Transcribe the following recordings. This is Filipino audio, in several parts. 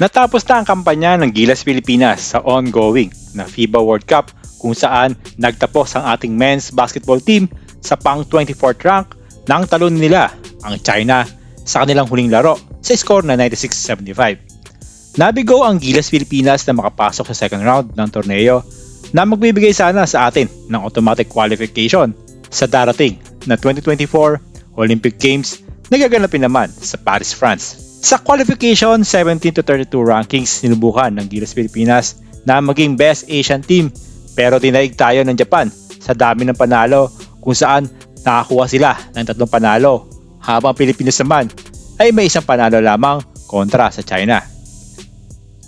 Natapos na ang kampanya ng Gilas Pilipinas sa ongoing na FIBA World Cup kung saan nagtapos ang ating men's basketball team sa pang 24th rank nang talon nila ang China sa kanilang huling laro sa score na 96-75. Nabigo ang Gilas Pilipinas na makapasok sa second round ng torneo na magbibigay sana sa atin ng automatic qualification sa darating na 2024 Olympic Games na gaganapin naman sa Paris, France. Sa qualification 17 to 32 rankings sinubukan ng Gilas Pilipinas na maging best Asian team pero dinaig tayo ng Japan sa dami ng panalo kung saan nakakuha sila ng tatlong panalo habang Pilipinas naman ay may isang panalo lamang kontra sa China.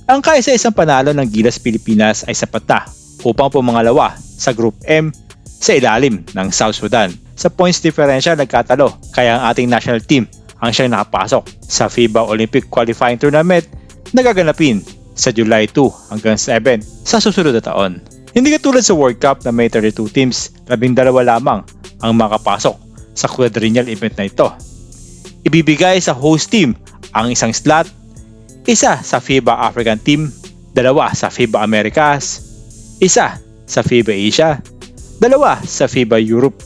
Ang kaisa-isang panalo ng Gilas Pilipinas ay sapat na upang pumangalawa sa Group M sa ilalim ng South Sudan. Sa points differential nagkatalo kaya ang ating national team ang siyang nakapasok sa FIBA Olympic Qualifying Tournament na gaganapin sa July 2 hanggang 7 sa susunod na taon. Hindi katulad sa World Cup na may 32 teams, labing dalawa lamang ang makapasok sa quadrennial event na ito. Ibibigay sa host team ang isang slot, isa sa FIBA African team, dalawa sa FIBA Americas, isa sa FIBA Asia, dalawa sa FIBA Europe,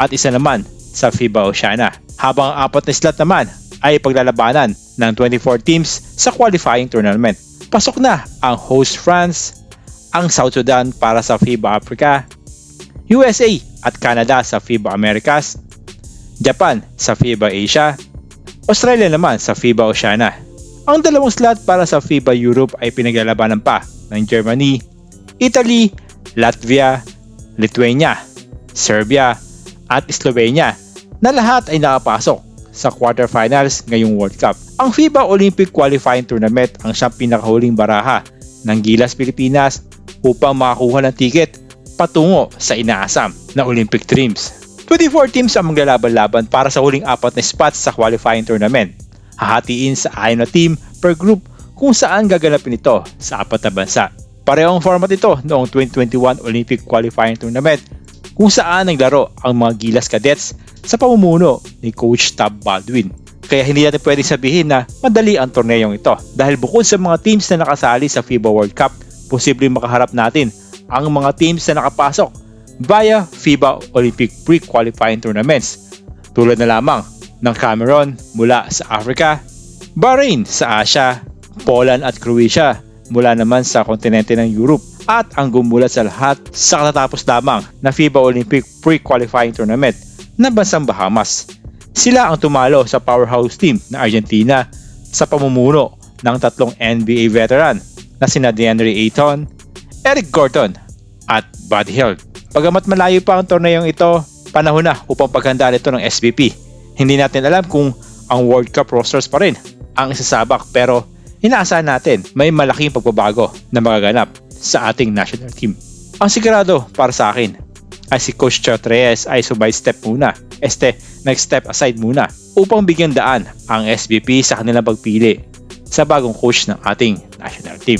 at isa naman sa FIBA Oceania. Habang ang apat na slot naman ay paglalabanan ng 24 teams sa qualifying tournament. Pasok na ang host France, ang South Sudan para sa FIBA Africa, USA at Canada sa FIBA Americas, Japan sa FIBA Asia, Australia naman sa FIBA Oceania. Ang dalawang slot para sa FIBA Europe ay pinaglalabanan pa ng Germany, Italy, Latvia, Lithuania, Serbia at Slovenia na lahat ay nakapasok sa quarterfinals ngayong World Cup. Ang FIBA Olympic Qualifying Tournament ang siyang pinakahuling baraha ng Gilas Pilipinas upang makakuha ng ticket patungo sa inaasam na Olympic Dreams. 24 teams ang maglalaban-laban para sa huling apat na spots sa qualifying tournament. Hahatiin sa ayon na team per group kung saan gaganapin ito sa apat na bansa. Parehong format ito noong 2021 Olympic Qualifying Tournament kung saan naglaro ang mga Gilas Cadets sa pamumuno ni Coach Tab Baldwin. Kaya hindi natin pwedeng sabihin na madali ang torneyong ito dahil bukod sa mga teams na nakasali sa FIBA World Cup, posibleng makaharap natin ang mga teams na nakapasok via FIBA Olympic Pre-Qualifying Tournaments tulad na lamang ng Cameroon mula sa Africa, Bahrain sa Asia, Poland at Croatia mula naman sa kontinente ng Europe at ang gumulat sa lahat sa katatapos lamang na FIBA Olympic Pre-Qualifying Tournament na bansang Bahamas. Sila ang tumalo sa powerhouse team na Argentina sa pamumuno ng tatlong NBA veteran na sina DeAndre Ayton, Eric Gordon at Buddy Hield. Pagamat malayo pa ang torneyong ito, panahon na upang paghandaan ito ng SBP. Hindi natin alam kung ang World Cup rosters pa rin ang isasabak pero inaasahan natin may malaking pagbabago na magaganap sa ating national team. Ang sigurado para sa akin ay si Coach Chot Reyes ay subay step muna, este next step aside muna upang bigyan daan ang SBP sa kanilang pagpili sa bagong coach ng ating national team.